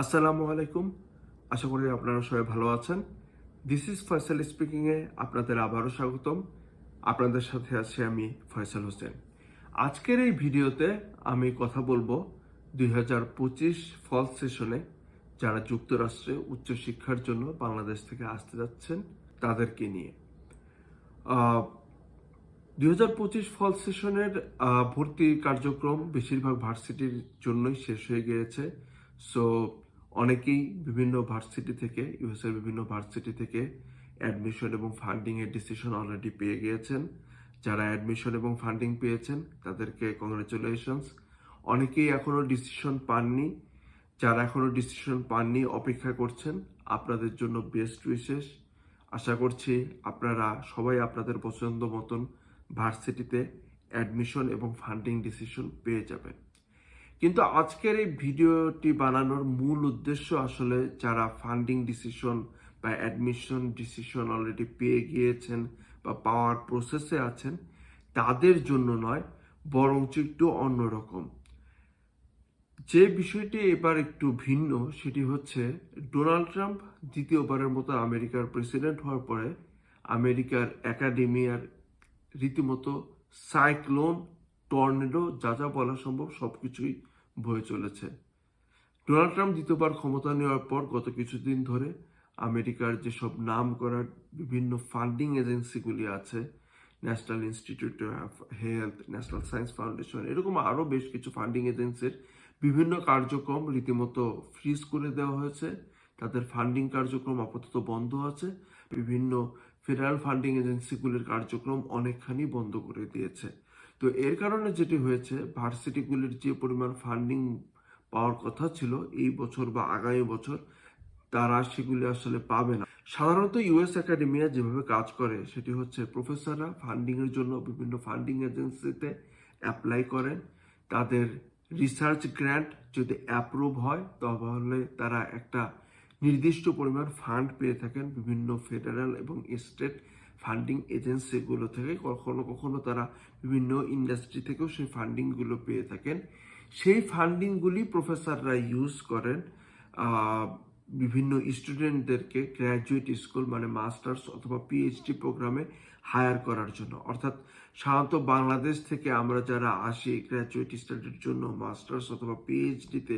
আসসালামু আলাইকুম। আশা করি আপনারা সবাই ভালো আছেন। দিস ইজ ফয়সাল স্পিকিংয়ে আপনাদের আবারও স্বাগতম। আপনাদের সাথে আছি আমি ফয়সাল হোসেন। আজকের এই ভিডিওতে আমি কথা বলব দুই হাজার পঁচিশ ফল সেশনে যারা যুক্তরাষ্ট্রে উচ্চশিক্ষার জন্য বাংলাদেশ থেকে আসতে যাচ্ছেন, তাদেরকে নিয়ে। দুই হাজার পঁচিশ ফল সেশনের ভর্তি কার্যক্রম বেশিরভাগ ভার্সিটির জন্যই শেষ হয়ে গিয়েছে। সো অনেকেই বিভিন্ন ভার্সিটি থেকে ইউএস এর বিভিন্ন ভার্সিটি থেকে অ্যাডমিশন এবং ফান্ডিং এর ডিসিশন অলরেডি পেয়ে গিয়েছেন। যারা অ্যাডমিশন এবং ফান্ডিং পেয়েছেন, তাদেরকে কংগ্রেচুলেশনস অনেকেই এখনও ডিসিশন পাননি। যারা এখনও ডিসিশন পাননি, অপেক্ষা করছেন, আপনাদের জন্য বেস্ট উইশেস আশা করছি আপনারা সবাই আপনাদের পছন্দ মতন ভার্সিটিতে অ্যাডমিশন এবং ফান্ডিং ডিসিশন পেয়ে যাবেন। কিন্তু আজকের এই ভিডিওটি বানানোর মূল উদ্দেশ্য আসলে যারা ফান্ডিং ডিসিশন বা অ্যাডমিশন ডিসিশন অলরেডি পেয়ে গিয়েছেন বা পাওয়ার প্রসেসে আছেন, তাদের জন্য নয় বরঞ্চ একটু অন্যরকম। যে বিষয়টি এবার একটু ভিন্ন, সেটি হচ্ছে ডোনাল্ড ট্রাম্প দ্বিতীয়বারের মতো আমেরিকার প্রেসিডেন্ট হওয়ার পরে আমেরিকার একাডেমিয়ার রীতিমতো সাইক্লোন টর্নেডো যা যা বলা সম্ভব সবকিছুই বয়ে চলেছে। ডোনাল্ড ট্রাম্প দ্বিতীয়বার ক্ষমতা নেওয়ার পর গত কিছুদিন ধরে আমেরিকার যেসব নাম করা বিভিন্ন ফান্ডিং এজেন্সিগুলি আছে, national institute of health, national science foundation, এরকম আরও বেশ কিছু ফান্ডিং এজেন্সির বিভিন্ন কার্যক্রম রীতিমতো ফ্রিজ করে দেওয়া হয়েছে। তাদের ফান্ডিং কার্যক্রম আপাতত বন্ধ আছে। বিভিন্ন ফেডারেল ফান্ডিং এজেন্সিগুলির কার্যক্রম অনেকখানি বন্ধ করে দিয়েছে। তো এর কারণে যেটি হয়েছে, ভার্সিটিগুলির যে পরিমাণ ফান্ডিং পাওয়ার কথা ছিল এই বছর বা আগামী বছর, তারা সেগুলি আসলে পাবে না। সাধারণত ইউএস একাডেমিয়া যেভাবে কাজ করে, সেটি হচ্ছে প্রফেসররা ফান্ডিং এর জন্য বিভিন্ন ফান্ডিং এজেন্সিতে অ্যাপ্লাই করেন। তাদের রিসার্চ গ্র্যান্ট যদি অ্যাপ্রুভ হয়, তাহলে তারা একটা নির্দিষ্ট পরিমাণ ফান্ড পেয়ে থাকেন বিভিন্ন ফেডারেল এবং স্টেট ফান্ডিং এজেন্সিগুলো থেকে, কখনো কখনো তারা বিভিন্ন ইন্ডাস্ট্রি থেকেও সেই ফান্ডিংগুলো পেয়ে থাকেন। সেই ফান্ডিংগুলি প্রফেসররা ইউজ করেন বিভিন্ন স্টুডেন্টদেরকে গ্র্যাজুয়েট স্কুল মানে মাস্টার্স অথবা পিএইচডি প্রোগ্রামে হায়ার করার জন্য। অর্থাৎ সাধারণত বাংলাদেশ থেকে আমরা যারা আসি গ্র্যাজুয়েট স্টাডির জন্য মাস্টার্স অথবা পিএইচডিতে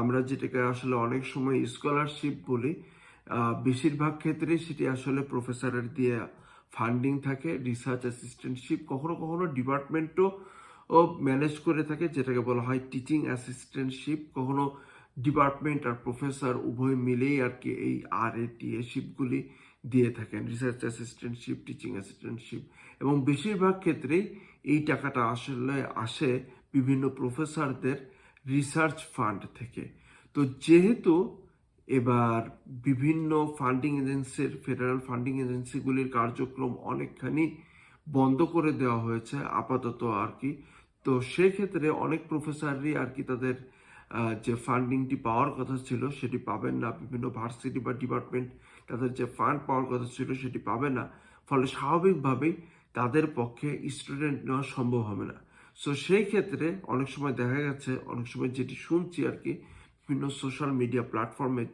আমরা যেটাকে আসলে অনেক সময় স্কলারশিপ বলি বেশিরভাগ ক্ষেত্রে সেটি আসলে প্রফেসরের দিয়ে ফান্ডিং থাকে রিসার্চ অ্যাসিস্ট্যান্টশিপ কখনো কখনো ডিপার্টমেন্টও ম্যানেজ করে থাকে, যেটাকে বলা হয় টিচিং অ্যাসিস্ট্যান্টশিপ কখনো ডিপার্টমেন্ট আর প্রফেসর উভয় মিলেই আর কি এই আর এ টি এ শিপগুলি দিয়ে থাকেন রিসার্চ অ্যাসিস্ট্যান্টশিপ টিচিং অ্যাসিস্ট্যান্টশিপ এবং বেশিরভাগ ক্ষেত্রেই এই টাকাটা আসলে আসে বিভিন্ন প্রফেসরদের রিসার্চ ফান্ড থেকে। তো যেহেতু এবার বিভিন্ন ফান্ডিং এজেন্সির ফেডারেল ফান্ডিং এজেন্সিগুলির কার্যক্রম অনেকখানি বন্ধ করে দেওয়া হয়েছে আপাতত আর কি। তো সেক্ষেত্রে অনেক প্রফেসরই আর কি তাদের যে ফান্ডিংটি পাওয়ার কথা ছিল সেটি পাবেন না। বিভিন্ন ভার্সিটি বা ডিপার্টমেন্ট তাদের যে ফান্ড পাওয়ার কথা ছিল সেটি পাবে না। ফলে স্বাভাবিকভাবেই তাদের পক্ষে স্টুডেন্ট নেওয়া সম্ভব হবে না। সো সেই ক্ষেত্রে অনেক সময় দেখা গেছে, অনেক সময় যেটি শুনছি আর কি বিভিন্ন সোশ্যাল মিডিয়া প্ল্যাটফর্মে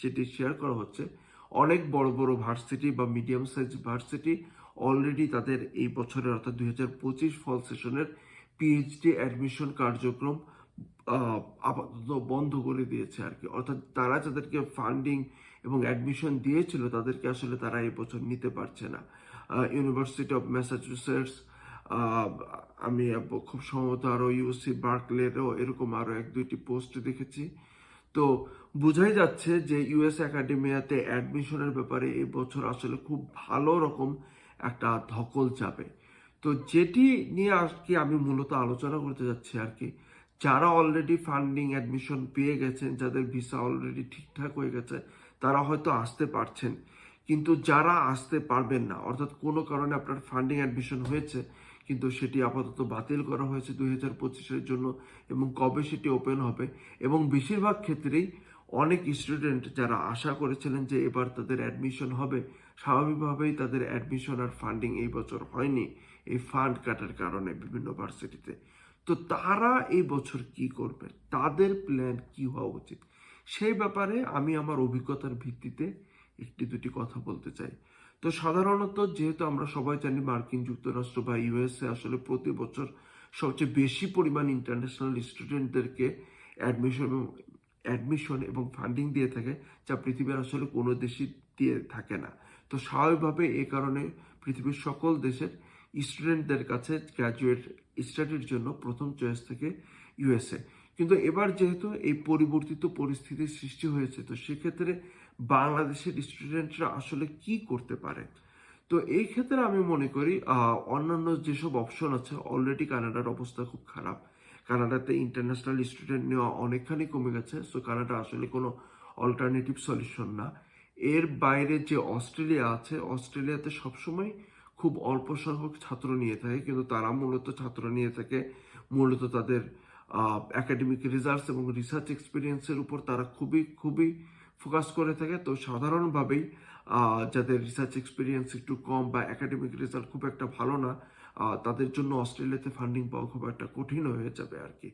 যেটি শেয়ার করা হচ্ছে, অনেক বড় বড় ভার্সিটি বা মিডিয়াম সাইজ ভার্সিটি অলরেডি তাদের এই বছরের অর্থাৎ দুই হাজার পঁচিশ ফল সেশনের পিএইচডি অ্যাডমিশন কার্যক্রম আপাতত বন্ধ করে দিয়েছে আর কি। অর্থাৎ তারা যাদেরকে ফান্ডিং এবং অ্যাডমিশন দিয়েছিল, তাদেরকে আসলে তারা এই বছর নিতে পারছে না। ইউনিভার্সিটি অফ ম্যাসাচুসেটস আমি খুব সম্ভবত আরও ইউসি বার্কলেরও এরকম আরও এক, দুইটি পোস্ট দেখেছি। তো বোঝাই যাচ্ছে যে ইউএস একাডেমিয়াতে অ্যাডমিশনের ব্যাপারে এই বছর আসলে খুব ভালো রকম একটা ধকল যাবে তো যেটি নিয়ে আর কি আমি মূলত আলোচনা করতে যাচ্ছি আর কি, যারা অলরেডি ফান্ডিং অ্যাডমিশন পেয়ে গেছেন, যাদের ভিসা অলরেডি ঠিকঠাক হয়ে গেছে, তারা হয়তো আসতে পারছেন। কিন্তু যারা আসতে পারবেন না, অর্থাৎ কোনো কারণে আপনার ফান্ডিং অ্যাডমিশন হয়েছে কিন্তু সেটি আপাতত বাতিল করা হয়েছে দুই হাজার পঁচিশের জন্য এবং কবে সেটি ওপেন হবে এবং বেশিরভাগ ক্ষেত্রেই অনেক স্টুডেন্ট যারা আশা করেছিলেন যে এবার তাদের অ্যাডমিশন হবে, স্বাভাবিকভাবেই তাদের অ্যাডমিশন আর ফান্ডিং এই বছর হয়নি, এই ফান্ড কাটার কারণে বিভিন্ন ভার্সিটিতে। তো তারা এই বছর কি করবে? তাদের প্ল্যান কি হওয়া উচিত? সেই ব্যাপারে আমি আমার অভিজ্ঞতার ভিত্তিতে একটি দুটি কথা বলতে চাই। তো সাধারণত যেহেতু আমরা সবাই জানি মার্কিন যুক্তরাষ্ট্র বা ইউএসএ আসলে প্রতি বছর সবচেয়ে বেশি পরিমাণ ইন্টারন্যাশনাল স্টুডেন্টদেরকে অ্যাডমিশন অ্যাডমিশন এবং ফান্ডিং দিয়ে থাকে, যা পৃথিবীর আসলে কোনো দেশই দিয়ে থাকে না। তো স্বাভাবিকভাবে এই কারণে পৃথিবীর সকল দেশের স্টুডেন্টদের কাছে গ্র্যাজুয়েট স্টাডির জন্য প্রথম চয়েস থেকে ইউএসএ কিন্তু এবার যেহেতু এই পরিবর্তিত পরিস্থিতির সৃষ্টি হয়েছে, তো সেক্ষেত্রে বাংলাদেশের স্টুডেন্টরা আসলে কি করতে পারে? তো এই ক্ষেত্রে আমি মনে করি অন্যান্য যেসব অপশন আছে অলরেডি কানাডার অবস্থা খুব খারাপ। কানাডাতে ইন্টারন্যাশনাল স্টুডেন্ট নেওয়া অনেকখানি কমে গেছে সো কানাডা আসলে কোনো অল্টারনেটিভ সলিউশন না। এর বাইরে যে অস্ট্রেলিয়া আছে, অস্ট্রেলিয়াতে সবসময় খুব অল্প সংখ্যক ছাত্র নিয়ে থাকে, কিন্তু তারা মূলত ছাত্র নিয়ে থাকে, মূলত তাদের একাডেমিক রেজাল্টস এবং রিসার্চ এক্সপিরিয়েন্সের উপর। তারা খুবই খুবই ফোকাস করে থাকে। তো সাধারণভাবেই যাদের রিসার্চ এক্সপিরিয়েন্স একটু কম বা একাডেমিক রেজাল্ট খুব একটা ভালো না তাদের জন্য অস্ট্রেলিয়াতে ফান্ডিং পাওয়া খুব একটা কঠিন হয়ে যাবে আর কি।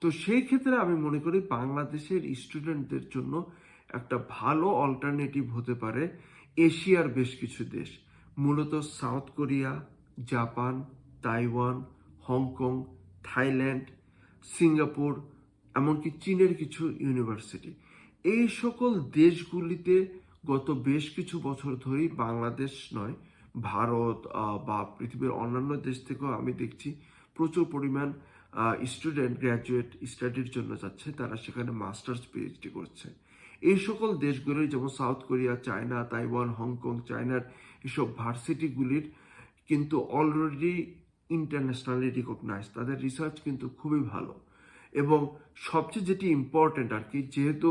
তো সেই ক্ষেত্রে আমি মনে করি বাংলাদেশের স্টুডেন্টদের জন্য একটা ভালো অল্টারনেটিভ হতে পারে এশিয়ার বেশ কিছু দেশ। মূলত South Korea, Japan, Taiwan, Hong Kong, Thailand, Singapore, এমনকি চীনের কিছু ইউনিভার্সিটি এই সকল দেশগুলিতে গত বেশ কিছু বছর ধরেই বাংলাদেশ নয়, ভারত বা পৃথিবীর অন্যান্য দেশ থেকেও আমি দেখছি প্রচুর পরিমাণ স্টুডেন্ট গ্র্যাজুয়েট স্টাডির জন্য যাচ্ছে, তারা সেখানে মাস্টার্স পিএইচডি করছে। এই সকল দেশগুলি যেমন South Korea China Taiwan Hong Kong চায়নার এসব ভার্সিটিগুলির কিন্তু অলরেডি ইন্টারন্যাশনালি রিকগনাইজ তাদের রিসার্চ কিন্তু খুবই ভালো। এবং সবচেয়ে যেটি ইম্পর্টেন্ট আর কি, যেহেতু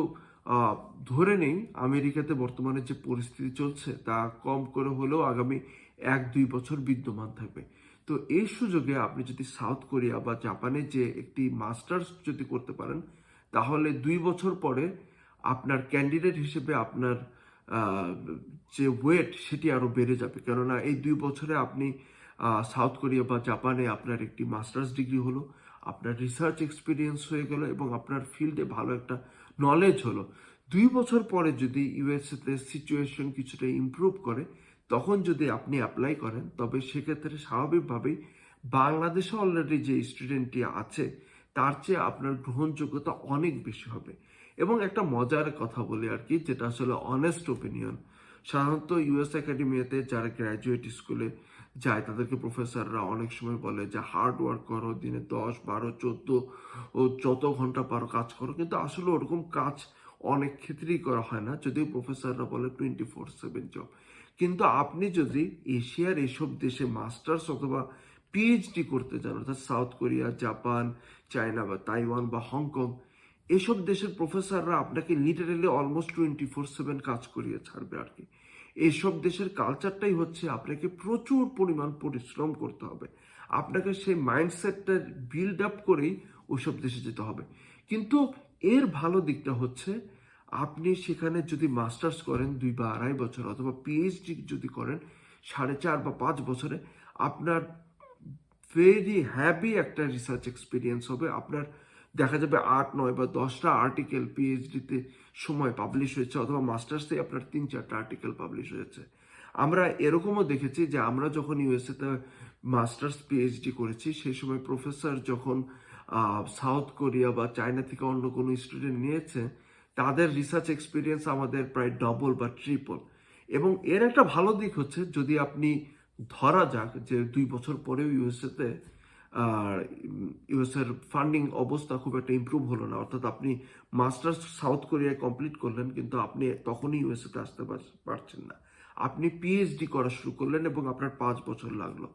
ধরে নেই আমেরিকাতে বর্তমানে যে পরিস্থিতি চলছে, তা কম করে হলেও আগামী এক দুই বছর বিদ্যমান থাকবে। তো এই সুযোগে আপনি যদি সাউথ কোরিয়া বা জাপানে যে একটি মাস্টার্স যদি করতে পারেন, তাহলে দুই বছর পরে আপনার ক্যান্ডিডেট হিসেবে আপনার যে ওয়েট সেটি আরও বেড়ে যাবে। কেননা এই দুই বছরে আপনি সাউথ কোরিয়া বা জাপানে আপনার একটি মাস্টার্স ডিগ্রি হলো, আপনার রিসার্চ এক্সপিরিয়েন্স হয়ে গেল এবং আপনার ফিল্ডে ভালো একটা নলেজ হলো। দুই বছর পরে যদি ইউএসএতে সিচুয়েশন কিছুটা ইম্প্রুভ করে, তখন যদি আপনি অ্যাপ্লাই করেন, তবে সেক্ষেত্রে স্বাভাবিকভাবেই বাংলাদেশে অলরেডি যে স্টুডেন্টটি আছে, তার চেয়ে আপনার গ্রহণযোগ্যতা অনেক বেশি হবে। এবং একটা মজার কথা বলি আর কি, যেটা আসলে অনেস্ট ওপিনিয়ন সাধারণত ইউএস একাডেমিতে যারা গ্র্যাজুয়েট স্কুলে যায়, তাদেরকে প্রফেসররা অনেক সময় বলে যে হার্ড ওয়ার্ক করো, দিনে দশ, বারো, চোদ্দ ও যত ঘণ্টা পারো কাজ করো। কিন্তু আসলে ওরকম কাজ অনেক ক্ষেত্রেই করা হয় না। যদিও প্রফেসররা বলে টোয়েন্টি ফোর সেভেন জব কিন্তু আপনি যদি এশিয়ার এসব দেশে মাস্টার্স অথবা পিএইচডি করতে যান, অর্থাৎ সাউথ কোরিয়া, জাপান, চায়না বা তাইওয়ান বা হংকং, এসব দেশের প্রফেসররা আপনাকে literally almost twenty four seven কাজ করিয়ে ছাড়বে আর কি। এইসব দেশের কালচারটাই হচ্ছে আপনাকে প্রচুর পরিমাণ পরিশ্রম করতে হবে। আপনাকে সেই মাইন্ডসেটটা বিল্ড আপ করেই ওইসব দেশে যেতে হবে। কিন্তু এর ভালো দিকটা হচ্ছে, আপনি সেখানে যদি মাস্টার্স করেন দুই বা আড়াই বছর অথবা পিএইচডি যদি করেন, সাড়ে চার বা পাঁচ বছরে আপনার ভেরি হ্যাপি একটা রিসার্চ এক্সপিরিয়েন্স হবে। আপনার দেখা যাবে আট, নয় বা দশটা আর্টিকেল পিএইচডিতে সময় পাবলিশ হয়েছে অথবা মাস্টার্সে আপনার তিন চারটা আর্টিকেল পাবলিশ হয়েছে। আমরা এরকমও দেখেছি যে আমরা যখন ইউএসএতে মাস্টার্স পিএইচডি করেছি, সেই সময় প্রফেসর যখন সাউথ কোরিয়া বা চায়না থেকে অন্য কোনো স্টুডেন্ট নিয়েছে, তাদের রিসার্চ এক্সপিরিয়েন্স আমাদের প্রায় ডবল বা ট্রিপল এবং এর একটা ভালো দিক হচ্ছে, যদি আপনি ধরা যাক যে দুই বছর পরেও ইউএসএতে ইউএসএর ফান্ডিং অবস্থা খুব একটা ইমপ্রুভ হলো না। অর্থাৎ আপনি মাস্টার্স সাউথ কোরিয়ায় কমপ্লিট করলেন, কিন্তু আপনি তখনই ইউএসএতে আসতে পার- পারছেন না। আপনি পিএইচডি করা শুরু করলেন এবং আপনার পাঁচ বছর লাগল।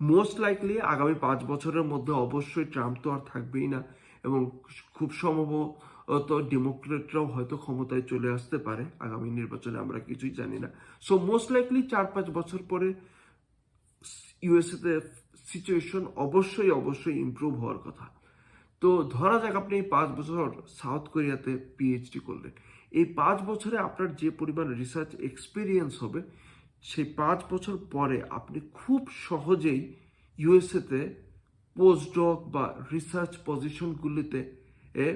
মোস্ট লাইকলি আগামী পাঁচ বছরের মধ্যে অবশ্যই ট্রাম্প তো আর থাকবেই না এবং খুব সম্ভবত ডেমোক্রেটরাও হয়তো ক্ষমতায় চলে আসতে পারে আগামী নির্বাচনে, আমরা কিছুই জানি না। সো মোস্ট লাইকলি চার পাঁচ বছর পরে ইউএসএতে সিচুয়েশন অবশ্যই অবশ্যই ইমপ্রুভ হওয়ার কথা। তো ধরা যাক আপনি এই পাঁচ বছর সাউথ কোরিয়াতে পিএইচডি করলেন। এই পাঁচ বছরে আপনার যে পরিমাণ রিসার্চ এক্সপিরিয়েন্স হবে, সেই পাঁচ বছর পরে আপনি খুব সহজেই ইউএসএতে পোস্টডক বা রিসার্চ পজিশনগুলিতে এ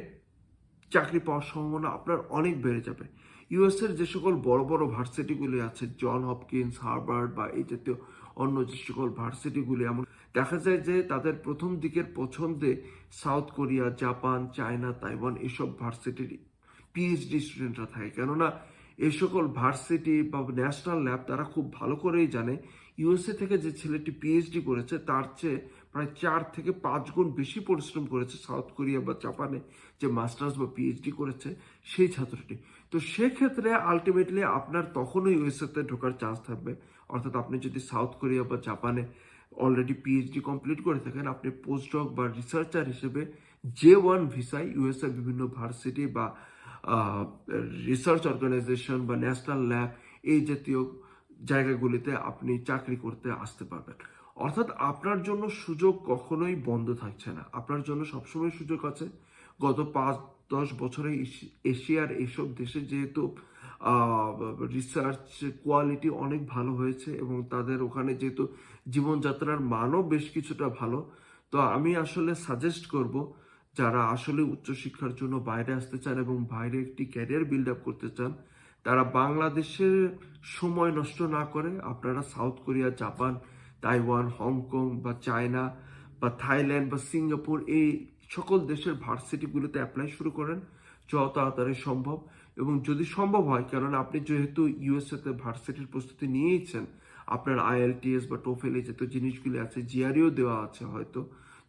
চাকরি পাওয়ার সম্ভাবনা আপনার অনেক বেড়ে যাবে। ইউএসের যে সকল বড় বড় ভার্সিটিগুলি আছে জন হপকিন্স হার্ভার্ড বা এই জাতীয় অন্য যে সকল ভার্সিটিগুলি এমন দেখা যায় যে তাদের প্রথম দিকের পছন্দে South Korea, Japan, China, Taiwan এসব ভার্সিটির পিএইচডি স্টুডেন্টরা থাকে। কেননা এই সকল ভার্সিটি বা ন্যাশনাল ল্যাব তারা খুব ভালো করেই জানে। ইউএসএ থেকে যে ছেলেটি পিএইচডি করেছে, তার চেয়ে প্রায় চার থেকে পাঁচ গুণ বেশি পরিশ্রম করেছে সাউথ কোরিয়া বা জাপানে যে মাস্টার্স বা পিএইচডি করেছে সেই ছাত্রটি। তো সেক্ষেত্রে আলটিমেটলি আপনার তখনও ইউএসএতে ঢোকার চান্স থাকবে। অর্থাৎ আপনি যদি সাউথ কোরিয়া বা জাপানে অলরেডি পিএইচডি কমপ্লিট করে থাকেন, আপনি পোস্টডক বা রিসার্চার হিসেবে জে ওয়ান ভিসায় ইউএসএ বিভিন্ন ভার্সিটি বা রিসার্চ অর্গানাইজেশন বা ন্যাশনাল ল্যাব এই জাতীয় জায়গাগুলিতে আপনি চাকরি করতে আসতে পারবেন। অর্থাৎ আপনার জন্য সুযোগ কখনোই বন্ধ থাকছে না। আপনার জন্য সবসময় সুযোগ আছে। গত পাঁচ দশ বছরে এশি- এশিয়ার এইসব দেশে যেহেতু রিসার্চ কোয়ালিটি অনেক ভালো হয়েছে এবং তাদের ওখানে যেহেতু জীবনযাত্রার মানও বেশ কিছুটা ভালো, তো আমি আসলে সাজেস্ট করব যারা আসলে উচ্চশিক্ষার জন্য বাইরে আসতে চান এবং বাইরে একটি ক্যারিয়ার বিল্ড আপ করতে চান, তারা বাংলাদেশের সময় নষ্ট না করে আপনারা South Korea Japan Taiwan Hong Kong বা চায়না বা থাইল্যান্ড বা সিঙ্গাপুর এই সকল দেশের ভার্সিটিগুলোতে অ্যাপ্লাই শুরু করেন যত তাড়াতাড়ি সম্ভব। এবং যদি সম্ভব হয়, কেননা আপনি যেহেতু ইউএসএতে ভার্সিটির প্রস্তুতি নিয়েইছেন আপনার আইএলটিএস বা টোফেল এই জাতীয় জিনিসগুলি আছে জিআরইও দেওয়া আছে হয়তো,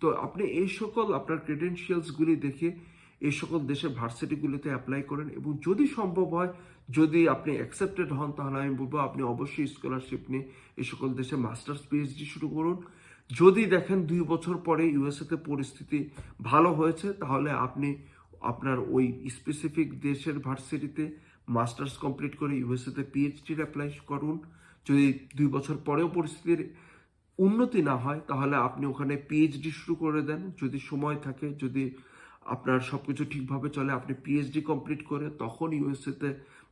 তো আপনি এই সকল আপনার ক্রেডেন্সিয়ালসগুলি দেখে এই সকল দেশের ভার্সিটিগুলিতে অ্যাপ্লাই করেন এবং যদি সম্ভব হয়, যদি আপনি অ্যাকসেপ্টেড হন, তাহলে আমি বলব আপনি অবশ্যই স্কলারশিপ নিয়ে এই সকল দেশে মাস্টার্স পিএইচডি শুরু করুন। যদি দেখেন দুই বছর পরে ইউএসএতে পরিস্থিতি ভালো হয়েছে, তাহলে আপনি আপনার ওই স্পেসিফিক দেশের ভার্সিটিতে মাস্টার্স কমপ্লিট করে ইউএসএতে পিএইচডির অ্যাপ্লাই করুন। যদি দুই বছর পরেও পরিস্থিতির উন্নতি না হয়, তাহলে আপনি ওখানে পিএইচডি শুরু করে দেন। যদি সময় থাকে, যদি আপনার সব কিছু ঠিকভাবে চলে, আপনি পিএইচডি কমপ্লিট করে তখন ইউএসএতে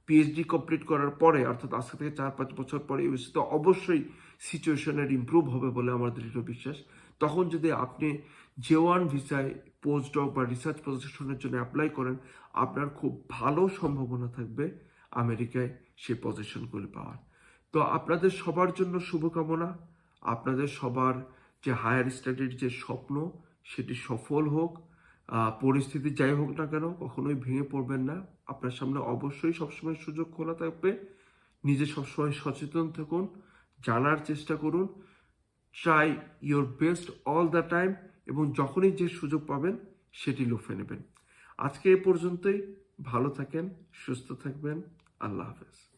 পিএইচডি কমপ্লিট করার পরে, অর্থাৎ আজকে থেকে চার পাঁচ বছর পরে ইউএসএতে অবশ্যই সিচুয়েশনের ইমপ্রুভ হবে বলে আমার দৃঢ় বিশ্বাস। তখন যদি আপনি জে ওয়ান ভিসায় পোস্ট ডক বা রিসার্চ পজিশনের জন্য অ্যাপ্লাই করেন, আপনার খুব ভালো সম্ভাবনা থাকবে আমেরিকায় সেই পজিশনগুলি পাওয়ার। তো আপনাদের সবার জন্য শুভকামনা। আপনাদের সবার যে হায়ার স্টাডির যে স্বপ্ন, সেটি সফল হোক। পরিস্থিতি যাই হোক না কেন, কখনোই ভেঙে পড়বেন না। আপনার সামনে অবশ্যই সবসময় সুযোগ খোলা থাকবে। নিজে সবসময় সচেতন থাকুন, জানার চেষ্টা করুন। Try your best all the time এবং যখনই যে সুযোগ পাবেন, সেটি লুফে নেবেন। আজকে এ পর্যন্তই। ভালো থাকেন, সুস্থ থাকবেন। আল্লাহ হাফেজ।